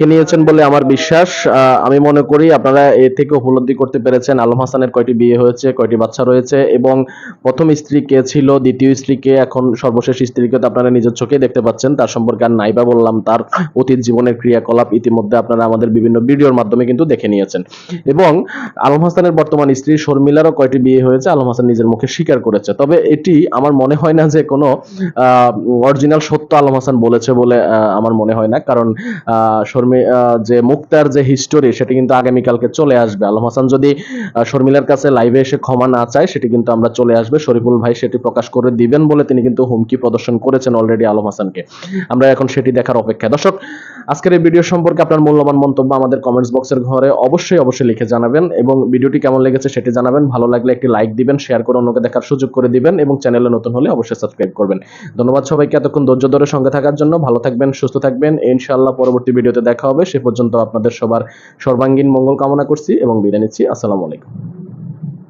কে নিয়েছেন বলে আমার বিশ্বাস। আমি মনে করি আপনারা এ থেকে উপলব্ধি করতে পেরেছেন আলম হাসানের কয়টি বিয়ে হয়েছে কয়টি বাচ্চা রয়েছে এবং প্রথম স্ত্রী কে ছিল দ্বিতীয় স্ত্রীকে এখন সর্বশেষ স্ত্রীকে তো আপনারা নিজের চোখে দেখতে পাচ্ছেন। তার সম্পর্কে আর নাইবা বললাম তার অতীত জীবনের ক্রিয়াকলাপ ইতিমধ্যে আপনারা আমাদের বিভিন্ন ভিডিওর মাধ্যমে কিন্তু দেখে নিয়েছেন। এবং আলম হাসানের বর্তমান স্ত্রী শর্মিলারও কয়টি বিয়ে হয়েছে আলম হাসান নিজের মুখে স্বীকার করেছে। তবে এটি আমার মনে হয় না যে কোনো অরিজিনাল সত্য আলম হাসান বলেছে বলে আমার মনে হয় না। কারণ আহ, শর্মি আহ, যে মুক্তার যে হিস্টোরি সেটি কিন্তু আগামীকালকে চলে আসবে। আলম হাসান যদি শর্মিলার কাছে লাইভে এসে ক্ষমা না চায়, সেটি কিন্তু আমরা চলে আসবে। শরীফুল ভাই সেটি প্রকাশ করে দিবেন বলে তিনি কিন্তু হুমকি প্রদর্শন করেছেন অলরেডি আলম হাসানকে। আমরা এখন সেটি দেখার অপেক্ষায়। দর্শক, আজকের এই ভিডিও সম্পর্কে আপনার মূল্যবান মন্তব্য আমাদের কমেন্টস বক্সের ঘরে অবশ্যই অবশ্যই লিখে জানাবেন এবং ভিডিওটি কেমন লেগেছে সেটি জানাবেন। ভালো লাগলে একটি লাইক দিবেন শেয়ার করে অন্যকে দেখার সুযোগ করে দিবেন এবং চ্যানেলে নতুন হলে অবশ্যই সাবস্ক্রাইব করবেন। ধন্যবাদ সবাইকে এতক্ষণ ধৈর্য ধরে সঙ্গে থাকার জন্য। ভালো থাকবেন, সুস্থ থাকবেন। ইনশাআল্লাহ পরবর্তী ভিডিওতে দেখা হবে, সে পর্যন্ত আপনাদের সবার সর্বাঙ্গীন মঙ্গল কামনা করছি এবং বিদায় নিচ্ছি। আসসালামু আলাইকুম।